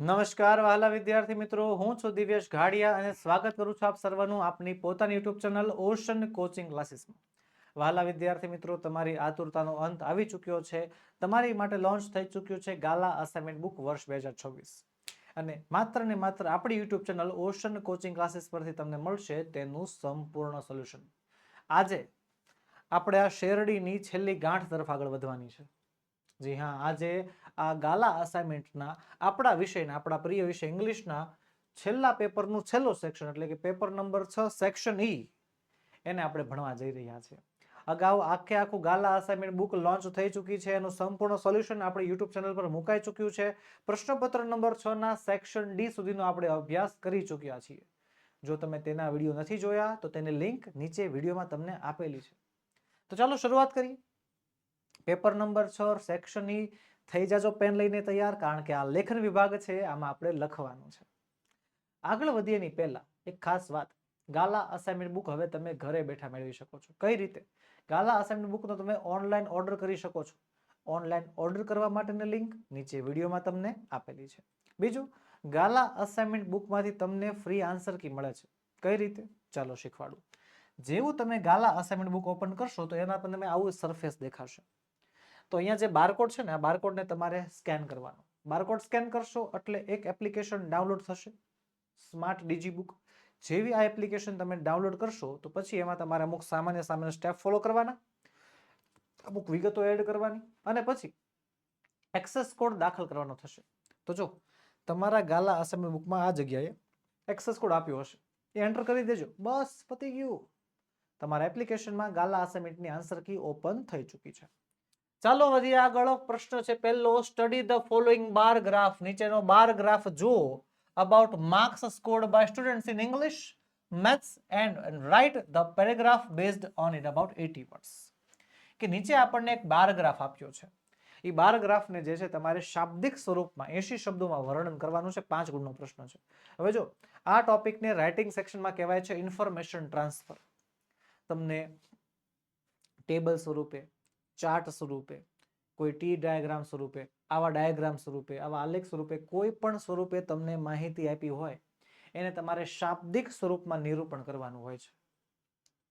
નમસ્કાર વહાલા વિદ્યાર્થી મિત્રો, હું છું દિવ્યેશ ઘાડિયા અને સ્વાગત કરું છું આપ સર્વનું આપની પોતાની યુટ્યુબ ચેનલ ઓશન કોચિંગ ક્લાસીસમાં. વહાલા વિદ્યાર્થી મિત્રો, તમારી આતુરતાનો અંત આવી ચૂક્યો છે. તમારી માટે લોન્ચ થઈ ચૂક્યું છે ગાલા અસાઇનમેન્ટ બુક વર્ષ બે હજાર છવ્વીસ. અને માત્ર ને માત્ર આપણી YouTube channel ocean coaching classes પરથી તમને મળશે તેનું સંપૂર્ણ સોલ્યુશન. આજે આપણે આ શેરડીની છેલ્લી ગાંઠ તરફ આગળ વધવાની છે. જી હા, આજે આ ગાલા અસાઇનમેન્ટના આપણા વિષયના, આપણા પ્રિય વિષય ઇંગ્લિશના છેલ્લા પેપરનું છેલ્લો સેક્શન એટલે કે પેપર નંબર છ સેક્શન ઈ એને આપણે ભણવા જઈ રહ્યા છીએ. અગાઉ આખે આખું ગાલા અસાઇનમેન્ટ બુક લોન્ચ થઈ ચૂકી છે, એનું સંપૂર્ણ સોલ્યુશન આપણી યુટ્યુબ ચેનલ પર મુકાઈ ચૂક્યું છે. પ્રશ્નપત્ર નંબર છ ના સેક્શન ડી સુધીનો આપણે અભ્યાસ કરી ચૂક્યા છીએ. જો તમે તેના વીડિયો નથી જોયા, તો તેની લિંક નીચે વિડીયોમાં તમને આપેલી છે. તો ચાલો શરૂઆત કરીએ. પેપર નંબર છ સેક્શન ઈ થઈ જાજો પેન લઈને તૈયાર, કારણ કે આ લેખન વિભાગ છે, આમાં આપણે લખવાનું છે. આગળ વધીએ ની પહેલા એક ખાસ વાત. ગાલા અસાઇનમેન્ટ બુક હવે તમે ઘરે બેઠા મેળવી શકો છો. કઈ રીતે? ગાલા અસાઇનમેન્ટ બુકનો તમે ઓનલાઈન ઓર્ડર કરી શકો છો. ઓનલાઈન ઓર્ડર કરવા માટેની લિંક નીચે વિડીયોમાં તમને આપેલી છે. બીજું, ગાલા અસાઇનમેન્ટ બુકમાંથી તમને ફ્રી આન્સર કી મળે છે. કઈ રીતે? ચાલો શીખવાડું. જેવું તમે ગાલા અસાઇનમેન્ટ બુક ઓપન કરશો તો એના પર તમે આવું સરફેસ દેખાશે. તો અહીંયા જે બારકોડ છે ને, આ બારકોડને તમારે સ્કેન કરવાનો. બારકોડ સ્કેન કરશો એટલે એક એપ્લિકેશન ડાઉનલોડ થશે. સ્માર્ટ ડીજી બુક જેવી આ એપ્લિકેશન તમે ડાઉનલોડ કરશો, તો પછી એમાં તમારે અમુક સામાન્ય સામાન્ય સ્ટેપ ફોલો કરવાના, અમુક વિગતો એડ કરવાની, અને પછી એક્સેસ કોડ દાખલ કરવાનો થશે. તો જો, તમારા ગાલા અસેમ્બલી બુકમાં આ જગ્યાએ એક્સેસ કોડ આપ્યો હશે. એ એન્ટર કરી દેજો. બસ પતી ગયું. તમારા એપ્લિકેશનમાં ગાલા અસાઇનમેન્ટની આન્સર કી ઓપન થઈ ચૂકી છે. ચાલો વધીએ આગળ. પ્રશ્ન છે પહેલો study the following bar graph નીચેનો બાર ગ્રાફ જુઓ. About marks scored by students in English maths and write the paragraph based on it about eighty words કે નીચે આપણને એક બાર ગ્રાફ આપ્યો છે. એ બાર ગ્રાફને જે છે તમારે શાબ્દિક સ્વરૂપમાં એસી શબ્દોમાં વર્ણન કરવાનું છે. પાંચ ગુણનો પ્રશ્ન છે. હવે જો, આ ટોપિકને રાઇટિંગ સેક્શનમાં કહેવાય છે ઇન્ફોર્મેશન ટ્રાન્સફર તમને ટેબલ સ્વરૂપે ચાર્ટ સ્વરૂપે, કોઈ ટી ડાયાગ્રામ સ્વરૂપે, આવા ડાયાગ્રામ સ્વરૂપે, આવા આલેખ સ્વરૂપે કોઈ પણ સ્વરૂપે તમને માહિતી આપી હોય, એને તમારે શાબ્દિક સ્વરૂપમાં નિરૂપણ કરવાનું હોય છે.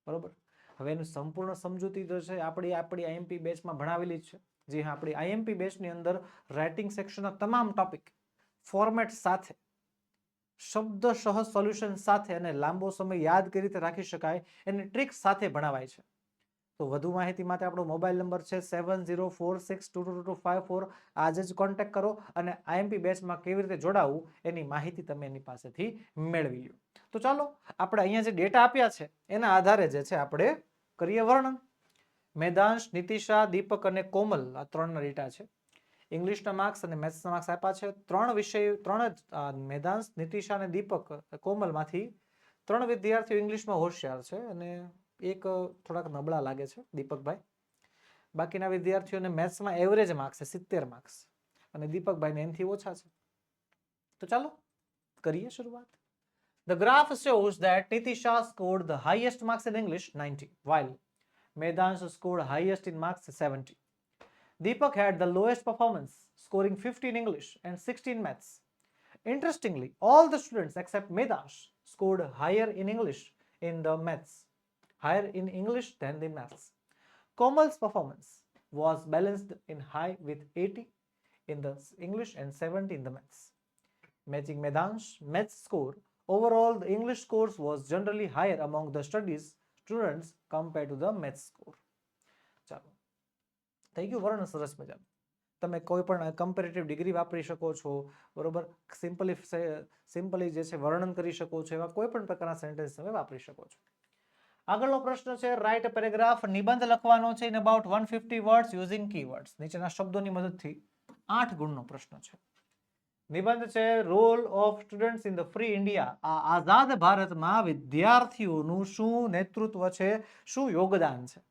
બરોબર? હવે એનું સંપૂર્ણ સમજૂતી તો છે, આપણી આપણી આઈએમપી બેચમાં ભણાવેલી જ છે. જે હા, આપણી આઈએમપી બેચની અંદર રાઇટિંગ સેક્શનના તમામ ટોપિક ફોર્મેટ સાથે શબ્દશઃ સોલ્યુશન સાથે અને લાંબો સમય યાદ કરી રીતે રાખી શકાય, એની ટ્રિક્સ સાથે ભણાવાય છે. તો વધુ માહિતી માટે આપણો મોબાઈલ નંબર છે seven zero four six two two two five four. આજે જ કોન્ટેક્ટ કરો અને આઈએમપી બેચમાં કેવી રીતે જોડાવવું એની માહિતી તમે એની પાસેથી મેળવી લો તો ચાલો, આપણે અહીંયા જે ડેટા આપ્યા છે, એના આધારે જે છે આપણે કરીએ વર્ણન. મેદાંશ, નીતિશા, દીપક અને કોમલ આ ત્રણના ડેટા છે. ઇંગ્લિશના માર્ક્સ અને મેથ્સના માર્ક્સ આપ્યા છે. ત્રણ વિષય, ત્રણ જ મેદાંશ, નિતિશા અને દીપક, કોમલમાંથી ત્રણ વિદ્યાર્થીઓ ઇંગ્લિશમાં હોશિયાર છે અને એક થોડાક નબળા લાગે છે દીપકભાઈ બાકીના વિદ્યાર્થીઓને મેથ્સમાં એવરેજ માર્ક્સ છે સિત્તેર માર્ક્સ અને દીપકભાઈને એનથી ઓછા છે તો ચાલો કરીએ શરૂઆત The graph shows that Nitisha scored the highest marks in English 90 while Medansh scored highest in marks 70. Deepak had the lowest performance scoring 50 in English and 16 in maths. Interestingly, all the students except Medansh scored higher in English in the maths, higher in English than the maths. Komal's performance was balanced in high with 80 in the English and 70 in the maths. Matching Medansh maths score, overall the English scores was generally higher among the studies students compared to the maths score. ચાલો થઈ ગયું વર્ણન સરસ મજાનું તમે કોઈ પણ comparative degree વાપરી શકો છો બરોબર સિમ્પલી સિમ્પલી જે છે વર્ણન કરી શકો છો એવા કોઈ પણ પ્રકારના સેન્ટેન્સ તમે વાપરી શકો છો આગળનો પ્રશ્ન છે રાઇટ પેરેગ્રાફ નિબંધ લખવાનો છે in about one fifty words using keywords નીચેના શબ્દોની મદદથી આઠ ગુણનો પ્રશ્ન છે. નિબંધ છે role of students in the free India આ આઝાદ ભારતમાં વિદ્યાર્થીઓનું શું નેતૃત્વ છે, શું યોગદાન છે?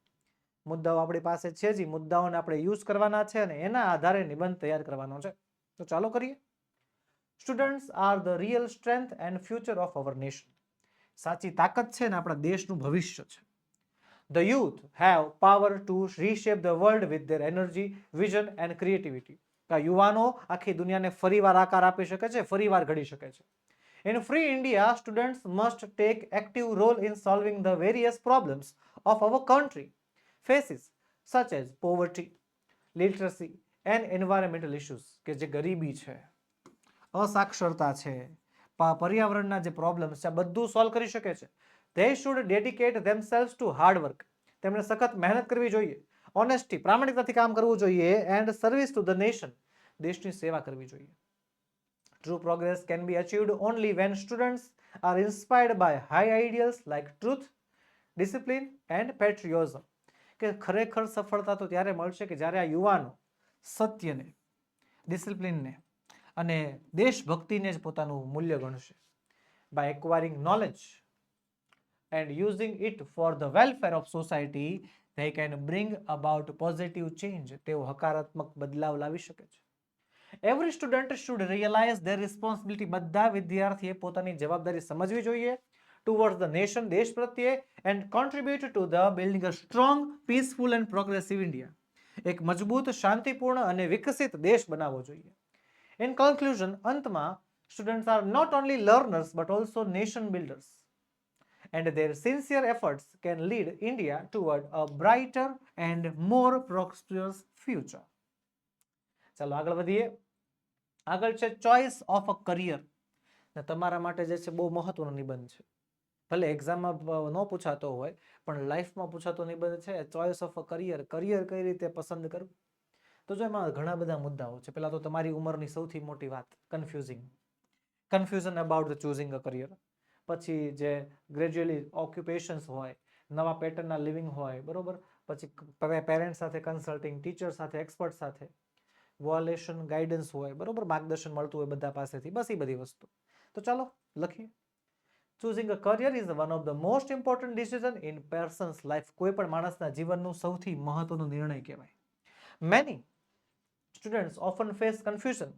મુદ્દાઓ આપણી પાસે છે જ મુદ્દાઓને આપણે યુઝ કરવાના છે અને એના આધારે નિબંધ તૈયાર કરવાનો છે. તો ચાલો કરીએ. Students are the real strength and future of our nation સાચી તાકાત છે ને આપણા દેશનું ભવિષ્ય છે the youth have power to reshape the world with their energy vision and creativity યુવાનો આખી દુનિયાને ફરીવાર આકાર આપી શકે છે ફરીવાર ઘડી શકે છે In free India, students must take active role in solving the various problems of our country faces, such as poverty, literacy, and environmental issues કે જે ગરીબી છે અસાક્ષરતા છે પર્યાવરણના જે પ્રોબ્લેમ્સ છે બધું સોલ્વ કરી શકે છે they should dedicate themselves to hard work તેમણે સખત મહેનત કરવી જોઈએ ઓનેસ્ટી પ્રામાણિકતાથી કામ કરવું જોઈએ and service to the nation દેશની સેવા કરવી જોઈએ True progress can be achieved only when students are inspired by high ideals like truth, discipline, and patriotism. કે ખરેખર સફળતા તો ત્યારે મળશે કે જ્યારે આ યુવાનો સત્યને ડિસિપ્લિનને અને દેશભક્તિને જ પોતાનું મૂલ્ય ગણશે. By acquiring knowledge and using it for the welfare of society they can bring about positive change તેઓ હકારાત્મક બદલાવ લાવી શકે છે. Every student should realise their responsibility બધા વિદ્યાર્થીએ પોતાની જવાબદારી સમજવી જોઈએ. ટુવર્ડ્સ ધ નેશન દેશ પ્રત્યે and contribute to the building a strong peaceful and progressive India એક મજબૂત, શાંતિપૂર્ણ અને વિકસિત દેશ બનાવવો જોઈએ. ઇન કન્ક્લુઝન અંતમાં students are not only learners but also nation builders and their sincere efforts can lead India toward a brighter and more prosperous future. ચાલો આગળ વધીએ. આગળ છે ચોઇસ ઓફ અ કરિયર ને તમારા માટે જે છે બહુ મહત્વનો નિબંધ છે. ભલે એક્ઝામમાં ન પૂછાતો હોય, પણ લાઈફમાં પૂછાતો નિબંધ છે choice of a career career કઈ રીતે પસંદ કરવું? તો જો એમાં ઘણા બધા મુદ્દાઓ છે. પહેલાં તો તમારી ઉંમરની સૌથી મોટી વાત confusing confusion about the choosing a career પછી જે ગ્રેજ્યુઅલી ઓક્યુપેશન્સ હોય, નવા પેટર્નના લિવિંગ હોય, બરોબર? પછી પેરેન્ટ્સ સાથે કન્સલ્ટિંગ ટીચર સાથે એક્સપર્ટ સાથે. વોલેશન ગાઈડન્સ હોય, બરોબર? માર્ગદર્શન મળતું હોય બધા પાસેથી, બસ એ બધી વસ્તુ. તો ચાલો, લખીએ. Choosing a career is one of the most important decision in person's life કોઈ પણ માણસના જીવનનું સૌથી મહત્વનો નિર્ણય કહેવાય. Many students often face confusion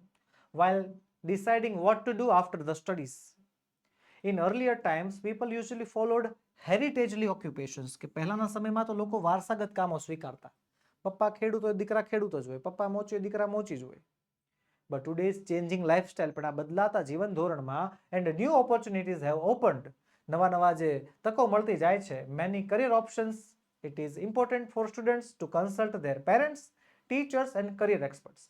while deciding what to do after the studies. In earlier times, people usually followed heritagely occupations કે પહેલાના સમયમાં તો લોકો વારસાગત કામો સ્વીકારતા. પપ્પા ખેડૂત હોય દીકરા ખેડૂત જ હોય. પપ્પા મોચી દીકરા મોચી જ હોય. But today is changing lifestyle પણ આ બદલાતા જીવન ધોરણમાં and new opportunities have opened નવા નવા જે તકો મળતી જાય છે many career options it is important for students to consult their parents teachers and career experts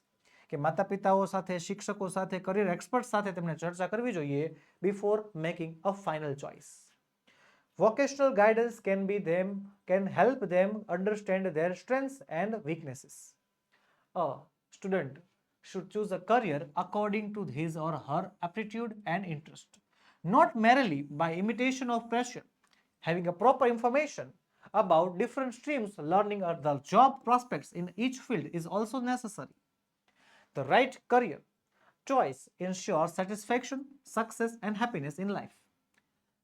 કે માતા પિતાઓ સાથે શિક્ષકો સાથે કરિયર એક્સપર્ટ સાથે તેમણે ચર્ચા કરવી જોઈએ before making a final choice vocational guidance can be them can help them understand their strengths and weaknesses a student should choose a career according to his or her aptitude and interest not merely by imitation of pressure having a proper information about different streams learning or the job prospects in each field is also necessary the right career choice ensures satisfaction success and happiness in life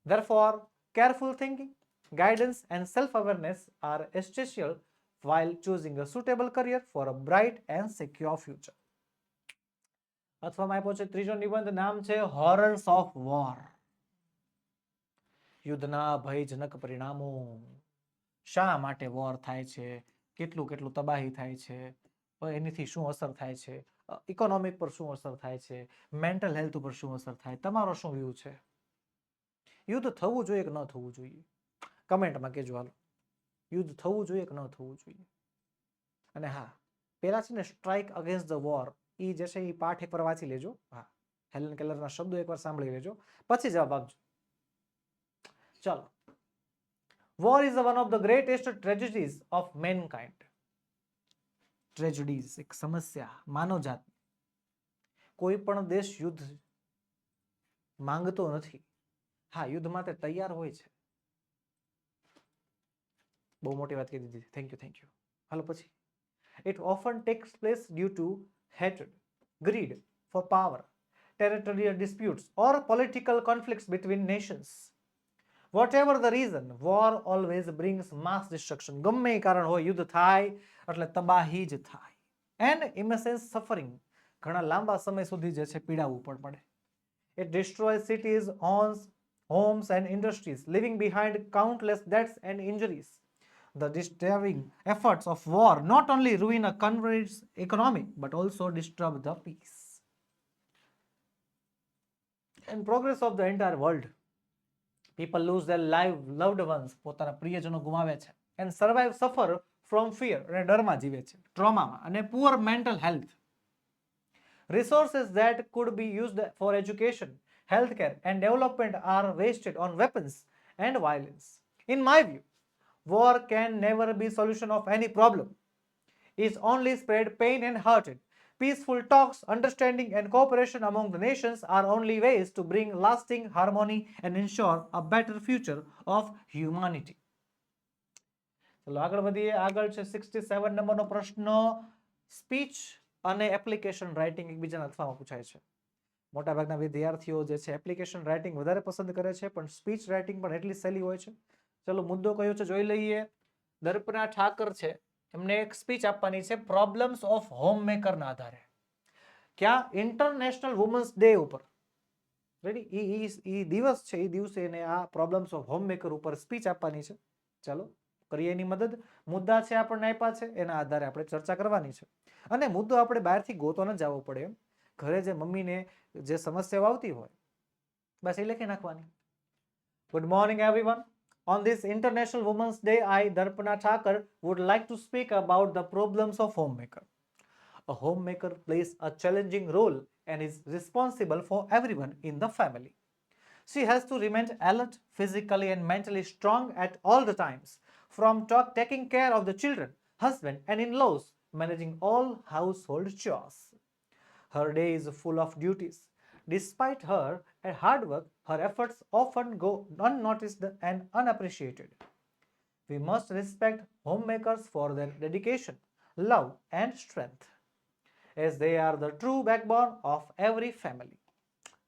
Therefore, careful thinking, guidance, and self awareness are essential while choosing a suitable career for a bright and secure future. અથવામાં આપ્યો છે ત્રીજો નિબંધ નામ છે હોરર્સ of war યુદ્ધના ભયજનક પરિણામો શા માટે વોર થાય છે? કેટલું કેટલું તબાહી થાય છે? એનીથી શું અસર થાય છે? ઇકોનોમિક પર શું અસર થાય છે? મેન્ટલ હેલ્થ ઉપર શું અસર થાય? તમારો શું વ્યૂ છે? યુદ્ધ થવું જોઈએ કે ન થવું જોઈએ? કમેન્ટમાં કહેજો હાલો. યુદ્ધ થવું જોઈએ કે ન થવું જોઈએ? અને હા, પેલા છે ને સ્ટ્રાઇક અગેન્સ્ટ ધ વોર એ જે છે એ પાઠ એકવાર વાંચી લેજો. હા. હેલન કેલરના શબ્દો એકવાર સાંભળી લેજો. પછી જવાબ આપજો. ચાલો. War is one of the greatest tragedies of mankind. Tragedies એક સમસ્યા માનવજાત કોઈ પણ દેશ યુદ્ધ માંગતો નથી. હા, યુદ્ધ માટે તૈયાર હોય છે. બહુ મોટી વાત કહી દીધી થેન્ક યુ થેન્ક યુ હાલો પછી. It often takes place due to હેટડ greed for power territorial disputes, or political conflicts between nations. Whatever the reason, war always brings mass destruction. ગમે એ કારણ હોય યુદ્ધ થાય એટલે તબાહી જ થાય એન્ડ ઇમેસેન્સ સફરિંગ ઘણા લાંબા સમય સુધી જે છે પીડાવવું પણ પડે It destroys cities, homes, homes and industries, leaving behind countless deaths and injuries. the disturbing efforts of war not only ruin a country's economy but also disturb the peace and progress of the entire world. People lose their live loved ones પોતાના પ્રિયજનો ગુમાવે છે and survive suffer from fear અને ડરમાં જીવે છે ટ્રોમામાં અને poor mental health resources that could be used for education healthcare and development are wasted on weapons and violence in my view war can never be solution of any problem is only spread pain and hurted Peaceful talks, understanding, and cooperation among the nations are only ways to bring lasting harmony and ensure a better future of humanity. ચલો, આગળ વધીએ. આગળ છે sixty seven નંબરનો પ્રશ્ન. Speech અને application writing એકબીજાના અથવામાં પૂછાય છે. મોટાભાગના વિદ્યાર્થીઓ જે છે એપ્લિકેશન રાઇટિંગ વધારે પસંદ કરે છે, પણ સ્પીચ રાઇટિંગ પણ એટલી સહેલી હોય છે. ચલો, મુદ્દો કયો છે જોઈ લઈએ. દર્પના ઠાકર છે. એમને એક સ્પીચ આપવાની છે પ્રોબ્લેમ્સ ઓફ હોમ મેકરના આધારે. ક્યાં? ઇન્ટરનેશનલ વુમન્સ ડે ઉપર. રેડી એ ઈ દિવસ છે એ દિવસે એને આ પ્રોબ્લેમ્સ ઓફ હોમ મેકર ઉપર સ્પીચ આપવાની છે. ચાલો, કરીએ એની મદદ. મુદ્દા છે આપણને આપ્યા છે, એના આધારે આપણે ચર્ચા કરવાની છે. અને મુદ્દો આપણે બહારથી ગોતો ન જવો પડે એમ. ઘરે જે મમ્મીને જે સમસ્યાઓ આવતી હોય, બસ એ લખી નાખવાની. Good morning everyone On this International Women's Day, I, Darpana Thakur, would like to speak about the problems of homemaker. A homemaker plays a challenging role and is responsible for everyone in the family. She has to remain alert, physically and mentally strong at all the times, from taking care of the children, husband and in-laws, managing all household chores. Her day is full of duties. Despite her hard work, her efforts often go unnoticed and unappreciated. We must respect homemakers for their dedication, love, and strength, as they are the true backbone of every family.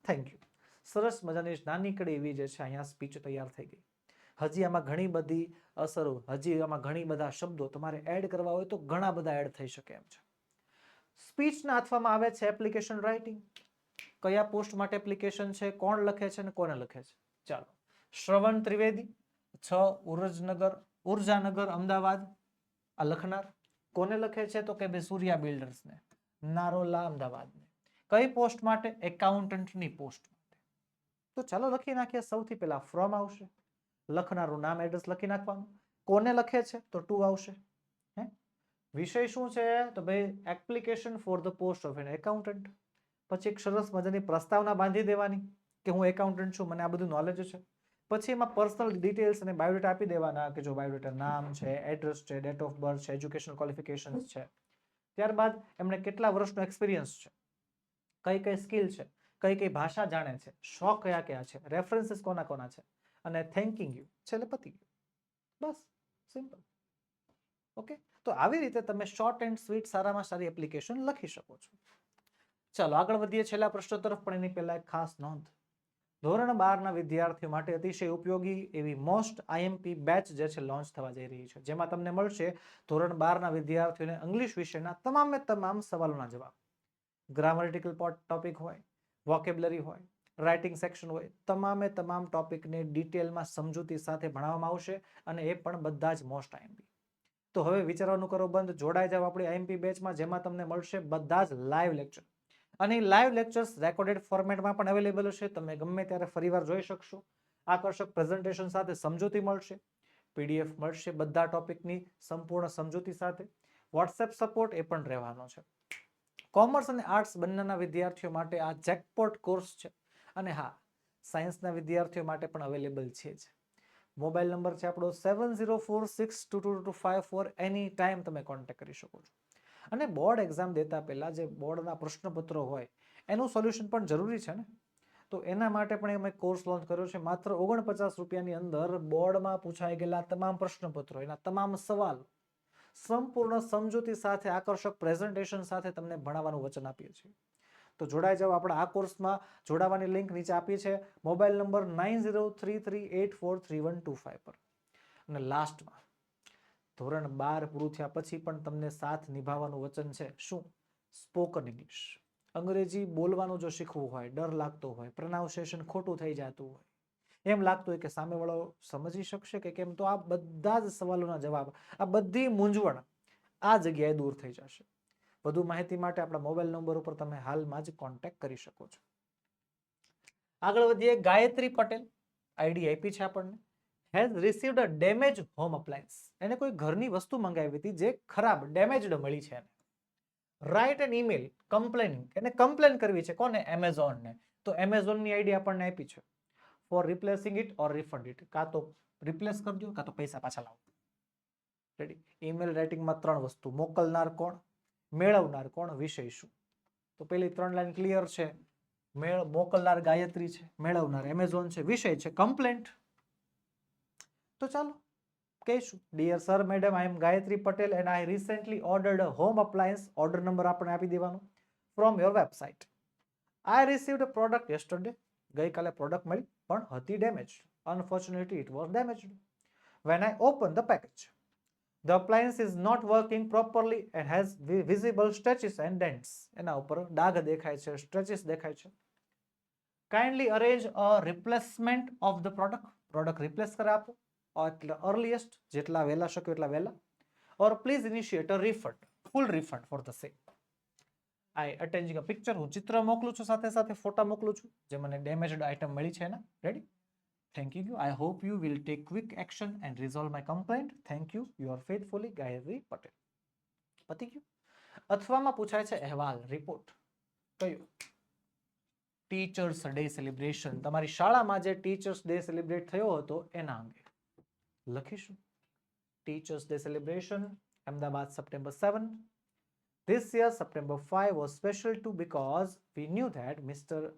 Thank you સરસ મજાની નાનીકડી એવી જે છે અહીંયા speech તૈયાર થઈ ગઈ હજી આમાં ઘણી બધી અસરો હજી આમાં ઘણી બધા શબ્દો તમારે એડ કરવા હોય તો ઘણા બધા એડ થઈ શકે એમ છે સ્પીચના આપવામાં આવે છે એપ્લિકેશન રાઇટિંગ કયા પોસ્ટ માટે એપ્લિકેશન છે, કોણ લખે છે અને કોને લખે છે? ચાલો. શ્રવણ ત્રિવેદી, છ ઉર્જનગર, ઉર્જાનગર, અમદાવાદ, આ લખનાર. કોને લખે છે? તો કે ભાઈ સૂર્યા બિલ્ડર્સને. નારોલા, અમદાવાદને. કઈ પોસ્ટ માટે? એકાઉન્ટન્ટની પોસ્ટ માટે. તો ચાલો લખી નાખીએ. સૌથી પહેલા ફ્રોમ આવશે. લખનારું નામ, એડ્રેસ લખી નાખવાનું. કોને લખે છે? તો ટુ આવશે. હે? વિષય શું છે? તો ભાઈ application for the post of an accountant પછી એક સરસ મજાની પ્રસ્તાવના બાંધી દેવાની કે હું એકાઉન્ટન્ટ છું, મને આ બધું નોલેજ છે. પછી એમાં પર્સનલ ડિટેલ્સ અને બાયોડેટા આપી દેવાના કે જો બાયોડેટા નામ છે એડ્રેસ છે ડેટ ઓફ બર્થ છે એજ્યુકેશન ક્વોલિફિકેશન્સ છે. ત્યારબાદ એમણે કેટલા વર્ષનો એક્સપિરિયન્સ છે, કઈ કઈ સ્કિલ છે, કઈ કઈ ભાષા જાણે છે, શોખ કયા કયા છે રેફરન્સીસ કોના કોના છે અને થેન્કિંગ યુ છેલ્લે પતી ગયું. બસ સિમ્પલ ઓકે તો આવી રીતે તમે શોર્ટ એન્ડ સ્વીટ સારામાં સારી એપ્લિકેશન લખી શકો છો. ચાલો, આગળ વધીએ છેલ્લા પ્રશ્ન તરફ, પણ એની પહેલા એક ખાસ નોંધ. ધોરણ બારના વિદ્યાર્થીઓ માટે અતિશય ઉપયોગી એવી મોસ્ટ આઈએમપી બેચ જે છે, લોન્ચ થવા જઈ રહી છે. જેમાં તમને મળશે ધોરણ બારના વિદ્યાર્થીઓને ઇંગ્લિશ વિષયના તમામે તમામ સવાલોના જવાબ. ગ્રામરેટિકલ ટોપિક હોય, વોકેબ્લરી હોય, રાઇટિંગ સેક્શન હોય, તમામે તમામ ટોપિકને ડિટેલમાં સમજૂતી સાથે ભણાવવામાં આવશે અને એ પણ બધા જ મોસ્ટ આઈએમપી તો હવે વિચારવાનું કરો બંધ, જોડાઈ જાવ આપણી આઈએમપી બેચમાં, જેમાં તમને મળશે બધા જ લાઈવ લેક્ચર. અને લાઈવ લેક્ચર્સ રેકોર્ડેડ ફોર્મેટમાં પણ અવેલેબલ હશે. તમે ગમે ત્યારે ફરીવાર જોઈ શકશો. આકર્ષક પ્રેઝન્ટેશન સાથે સમજૂતી મળશે. પીડીએફ મળશે બધા ટોપિકની સંપૂર્ણ સમજૂતી સાથે. વોટ્સએપ સપોર્ટ એ પણ રહેવાનો છે. કોમર્સ અને આર્ટ્સ બંનેના વિદ્યાર્થીઓ માટે આ જેકપોટ કોર્સ છે. અને હા સાયન્સના વિદ્યાર્થીઓ માટે પણ અવેલેબલ છે જ. મોબાઈલ નંબર છે આપણો seven zero four six two two two five four any time તમે કોન્ટેક્ટ કરી શકો છો. અને બોર્ડ એક્ઝામ દેતા પહેલાં જે બોર્ડના પ્રશ્નપત્રો હોય, એનું સોલ્યુશન પણ જરૂરી છે ને? તો એના માટે પણ અમે કોર્સ લોન્ચ કર્યો છે. માત્ર ઓગણપચાસ રૂપિયાની અંદર બોર્ડમાં પૂછાઈ ગયેલા તમામ પ્રશ્નપત્રો, એના તમામ સવાલ સંપૂર્ણ સમજૂતી સાથે, આકર્ષક પ્રેઝન્ટેશન સાથે તમને ભણાવવાનું વચન આપીએ છીએ. તો જોડાઈ જાઓ, આપણે આ કોર્સમાં જોડાવાની લિંક નીચે આપી છે. Mobile number nine zero three three eight four three one two five પર. અને લાસ્ટમાં ધોરણ બાર પૂરું થયા પછી પણ તમને સાથ નિભાવવાનું વચન છે શું? સ્પોકન ઇંગ્લિશ અંગ્રેજી બોલવાનું જો શીખવું હોય, ડર લાગતો હોય પ્રનાઉન્સિએશન ખોટું થઈ જતું હોય, એમ લાગતું હોય કે સામેવાળો સમજી શકશે કે કેમ? તો આ બધા જ સવાલોના જવાબ, આ બધી મૂંઝવણ આ જગ્યાએ દૂર થઈ જશે. વધુ માહિતી માટે આપણા મોબાઈલ નંબર ઉપર તમે હાલમાં જ કોન્ટેક્ટ કરી શકો છો. આગળ વધીએ, ગાયત્રી પટેલ, આઈડી આપી છે આપણને. Has received a damage home appliance એને કોઈ ઘરની વસ્તુ મંગાવી હતી જે ખરાબ ડેમેજડ મળી છે એને. રાઇટ એન ઈમેલ કમ્પ્લેનિંગ એને કમ્પ્લેન કરવી છે કોને? એમેઝોનને તો એમેઝોનની આઈડી આપણને આપી છે. For replacing it or refund it કાં તો રિપ્લેસ કરજો કાં તો પૈસા પાછા લાવો. રેડી ઈમેલ રાઇટિંગમાં ત્રણ વસ્તુ. મોકલનાર કોણ? મેળવનાર કોણ? વિષય શું? તો પેલી ત્રણ લાઈન ક્લિયર છે. મેળ, મોકલનાર ગાયત્રી છે. મેળવનાર એમેઝોન છે. વિષય છે. કમ્પ્લેન્ટ તો ચાલો કહીશું. Dear sir madam I am Gayatri Patel and I recently ordered a home appliance order number આપણે આપી દેવાનો from your website I received a product yesterday ગઈકાલે પ્રોડક્ટ મળી, પણ હતી damage unfortunately it was damaged when I open the package. The appliance is not working properly and has vi- visible scratches and dents. એના ઉપર ડાઘ દેખાય છે scratches દેખાય છે. Kindly arrange a replacement of the product product replace કરે આપો એટલે અર્લીએસ્ટ જેટલા વહેલા શક્યો એટલા વહેલા or please initiate a refund full refund for the same I attaching a picture હું ચિત્ર મોકલું છું, સાથે સાથે ફોટા મોકલું છું, જે મને ડેમેજડ આઇટમ મળી છે એના. Ready Thank you. I hope you will take quick action and resolve my complaint. Thank you. Your faithfully Gayatri Patel પતી ગયું. અથવામાં પૂછાય છે, અહેવાલ રિપોર્ટ કયો? ટીચર્સ ડે સેલિબ્રેશન તમારી શાળામાં જે ટીચર્સ ડે સેલિબ્રેટ થયો હતો, એના અંગે. લખીશું teachers day celebration Ahmedabad September seven This year, September 5 was special too because we knew that Mr.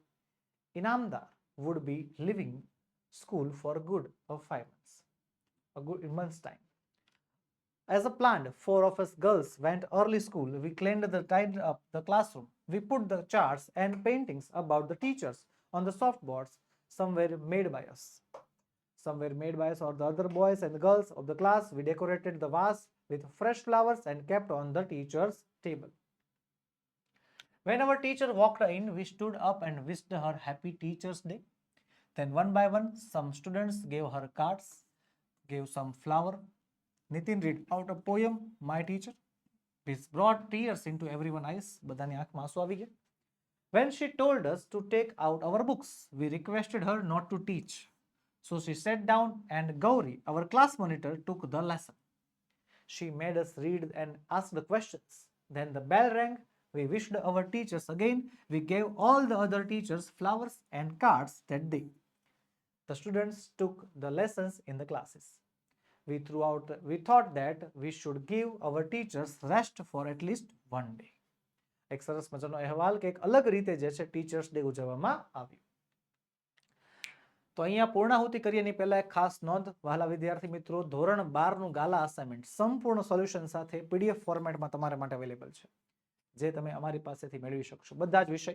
Inamdar would be leaving school for good of five months, a good month's time. As a planned, four of us girls went early school. We cleaned the tidied up the classroom. We put the charts and paintings about the teachers on the softboards. Some were made by us. Some were made by us or the other boys and girls of the class. We decorated the vase with fresh flowers and kept on the teacher's table. When our teacher walked in, we stood up and wished her happy Teacher's Day. Then, one by one, some students gave her cards, gave some flower. Nitin read out a poem, My Teacher. This brought tears into everyone's eyes. બધાની આંખમાં આંસુ આવી ગયા. When she told us to take out our books, we requested her not to teach. So she sat down and Gauri, our class monitor, took the lesson. She made us read and ask the questions. Then the bell rang. We wished our teachers again. We gave all the other teachers flowers and cards that day. The students took the lessons in the classes. We threw out, we thought that we should give our teachers rest for at least one day. એક સરસ મજાનો અહેવાલ કે એક અલગ રીતે જે છે ટીચર્સ ડે ઉજવવામાં આવ્યો તો અહીંયા પૂર્ણાહુતિ કરીએ એની પહેલાં એક ખાસ નોંધ. વહાલા વિદ્યાર્થી મિત્રો, ધોરણ બારનું ગાલા અસાઇનમેન્ટ સંપૂર્ણ સોલ્યુશન સાથે પીડીએફ ફોર્મેટમાં તમારા માટે અવેલેબલ છે. જે તમે અમારી પાસેથી મેળવી શકશો. બધા જ વિષય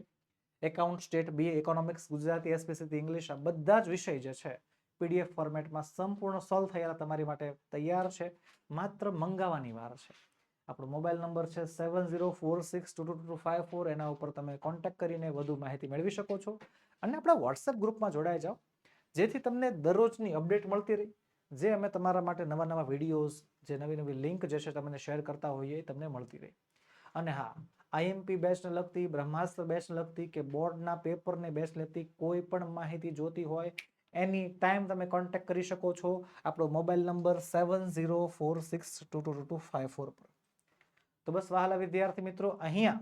account state B economics Gujarati એસપીસીથી English આ બધા જ વિષય જે છે પીડીએફ ફોર્મેટમાં સંપૂર્ણ સોલ્વ થયેલા તમારી માટે તૈયાર છે. માત્ર મંગાવવાની વાર છે. આપણો મોબાઈલ નંબર છે seven zero four six two two two five four એના ઉપર તમે કોન્ટેક્ટ કરીને વધુ માહિતી મેળવી શકો છો. અને આપણા વોટ્સએપ ગ્રુપમાં જોડાઈ જાઓ. જેથી તમને દરરોજની અપડેટ મળતી રહી. જે અમે તમારા માટે નવા નવા વિડીયોઝ જે નવી નવી લિંક જે છે તમને શેર કરતા હોઈએ એ તમને મળતી રહી. અને હા આઈએમપી બેચને લગતી, બ્રહ્માસ્ત્ર બેચને લગતી કે બોર્ડના પેપરને બેચ લગતી કોઈ પણ માહિતી જોતી હોય, એની ટાઈમ તમે કોન્ટેક્ટ કરી શકો છો આપણો mobile number seven zero four six two two two five four પર. તો બસ વહાલા વિદ્યાર્થી મિત્રો, અહીંયા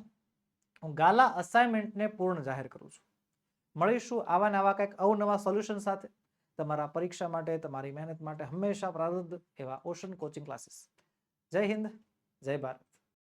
હું ગાલા અસાઇનમેન્ટને પૂર્ણ જાહેર કરું છું. મળીશું આવા ને આવા કંઈક અવનવા સોલ્યુશન સાથે. તમારા પરીક્ષા માટે, તમારી મહેનત માટે હંમેશા પ્રારબ્ધ એવા ઓશન કોચિંગ ક્લાસીસ જય હિન્દ, જય ભારત.